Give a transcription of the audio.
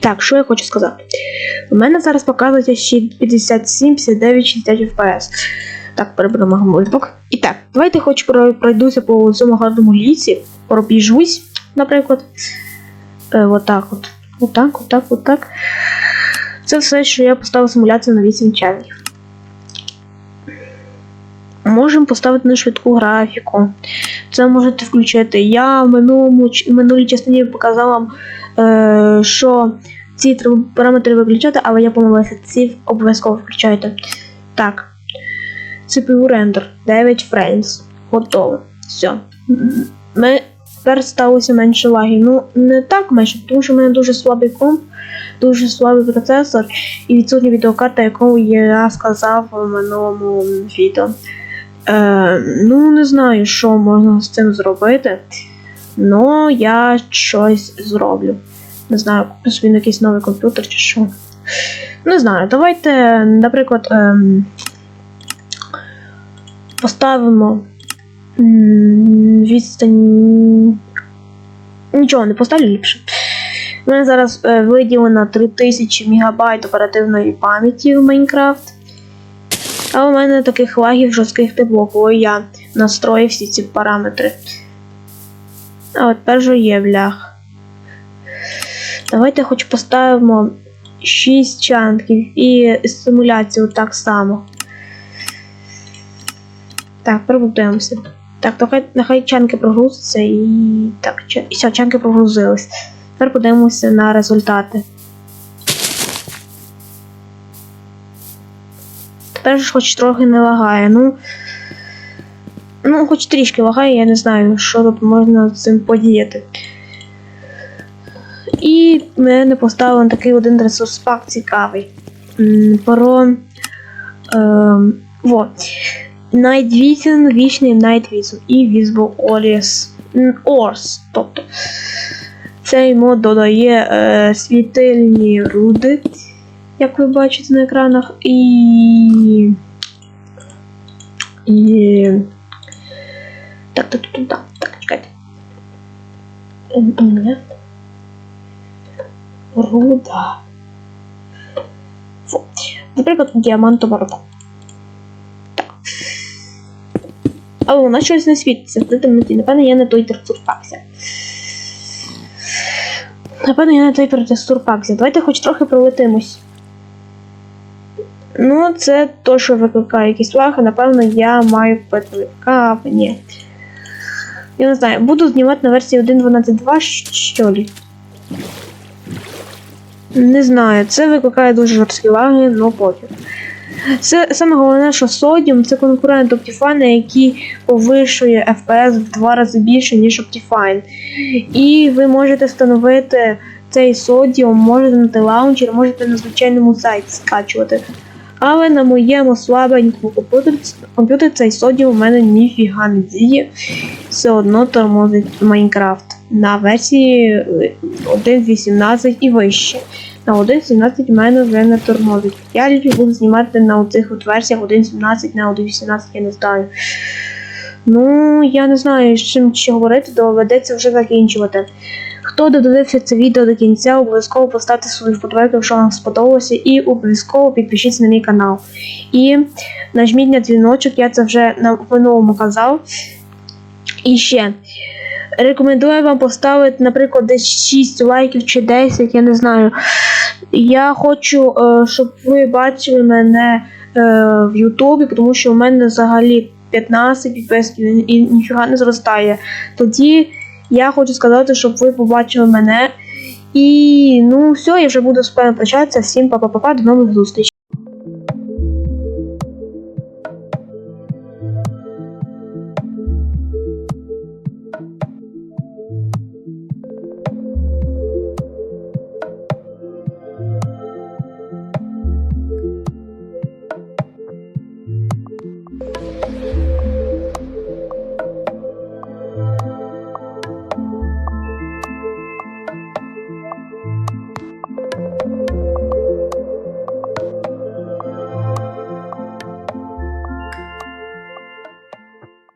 так, що я хочу сказати? У мене зараз показується ще 57, 59, 60 FPS. Так, переберемо гамульбок. І так, давайте хоч пройдуся по цьому гарному лісі, пробіжусь, наприклад. Е, отак от. Отак, отак, отак. Це все, що я поставив симуляцію на 8 членів. Можемо поставити на швидку графіку. Це можете включити. Я в минулому минулій частині показав вам, е, що ці параметри виключати, але я помилився, ці обов'язково включайте. Так. CPU рендер 9 frames. Готово. Все. Ми тепер сталося менше лагів. Ну, не так менше, тому що в мене дуже слабий комп, дуже слабий процесор і відсутня відеокарта, яку я сказав у минулому відео. Е, ну, не знаю, що можна з цим зробити. Ну, я щось зроблю. Не знаю, куплю собі якийсь новий комп'ютер чи що. Не знаю, давайте, наприклад, ем, поставимо м, відстань. Нічого не поставлю ліпше. У мене зараз е, виділено 3000 МБ оперативної пам'яті в Майнкрафт. А у мене таких лагів жорстких не було, коли я настроїв всі ці параметри. А от перший є блях. Давайте хоч поставимо 6 чанків і симуляцію так само. Так, пробудуємося. Так, то хай, нехай чанки прогрузяться і. Так, і все, чанки прогрузились. Тепер подивимося на результати. Тепер ж хоч трохи не лагає. Ну. Ну, хоч трішки лагає, я не знаю, що тут можна з цим подіяти. І ми не поставили такий один ресурс пак цікавий. Про. Ем, во. Night Vision, вічний Night Vision і Visible Ores. М, Тобто. Цей мод додає е, світильні руди, як ви бачите на екранах, і. І. Так, так, так, так, так, чекайте. Ем, Руда. Наприклад, діамантова руда. Так. Але вона щось не світиться в темноті. Напевно, я не той текстурпак взяв. Напевно, я не той текстурпак. Давайте хоч трохи пролетимось. Ну, це то, що викликає якісь лаги, напевно, я маю викликав. Ні. Я не знаю, буду знімати на версії 1.12.2, що ли. Не знаю, це викликає дуже жорсткі лаги, ну пофіг. Це саме головне, що Sodium це конкурент Optifine, який повишує FPS в два рази більше, ніж Optifine. І ви можете встановити цей Sodium, можете на телаунчер, можете на звичайному сайті скачувати. Але на моєму слабенькому комп'ютері цей Sodium у мене ніфіга не діє. Все одно тормозить Майнкрафт на версії е, 1.18 і вище. На 1.17 в мене вже не тормозить. Я ліпше буду знімати на оцих от версіях 1.17, на 1.18 я не знаю. Ну, я не знаю, з чим ще говорити, доведеться вже закінчувати. Хто додивився це відео до кінця, обов'язково поставте свою вподобайку, якщо вам сподобалося, і обов'язково підпишіться на мій канал. І нажміть на дзвіночок, я це вже на минулому казав. І ще. Рекомендую вам поставити, наприклад, десь 6 лайків чи 10, я не знаю. Я хочу, е, щоб ви бачили мене е, в Ютубі, тому що у мене взагалі 15 підписників і ніфіга не зростає. Тоді я хочу сказати, щоб ви побачили мене. І ну все, я вже буду з вами прощатися. Всім па-па-па-па, до нових зустрічей.